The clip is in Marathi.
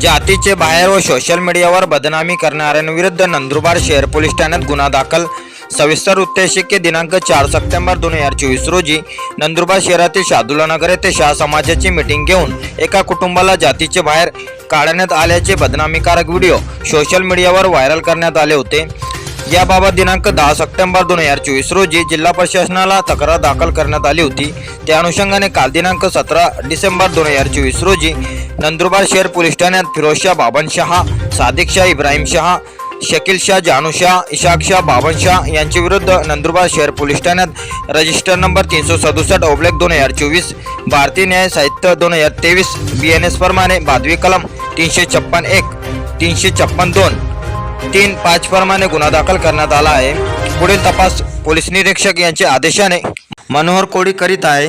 म्हणजे जातीचे बाहेर व सोशल मीडियावर बदनामी करणाऱ्यांविरुद्ध नंदुरबार शहर पोलीस ठाण्यात गुन्हा दाखल. सविस्तर उत्तेशिके दिनांक चार सप्टेंबर दोन हजार चोवीस रोजी नंदुरबार शहरातील शादुला नगर येथे शाह समाजाची मिटिंग घेऊन एका कुटुंबाला जातीचे बाहेर काढण्यात आल्याचे बदनामीकारक व्हिडिओ सोशल मीडियावर व्हायरल करण्यात आले होते. याबाबत दिनांक दहा सप्टेंबर दोन हजार चोवीस रोजी जिल्हा प्रशासनाला तक्रार दाखल करण्यात आली होती. त्या अनुषंगाने काल दिनांक सतरा डिसेंबर दोन हजार चोवीस रोजी नंदुरबार शहर पोलीस ठाण्यात फिरोजशाह बाबन शहा सादिक शाह इब्राहिम शहा शकील बाबन शाह यांच्या विरुद्ध नंदुरबार शहर पोलीस ठाण्यात रजिस्टर नंबर तीनशे सदुसष्ट ओब्लेक दोन हजार चोवीस भारतीय न्याय साहित्य दोन हजार तेवीस बी एन एस प्रमाणे बादवी कलम तीनशे छप्पन एक तीनशे छप्पन दोन तीन पाच प्रमाणे गुन्हा दाखल करण्यात आला आहे. पुढील तपास पोलीस निरीक्षक यांच्या आदेशाने मनोहर कोडी करीत आहे.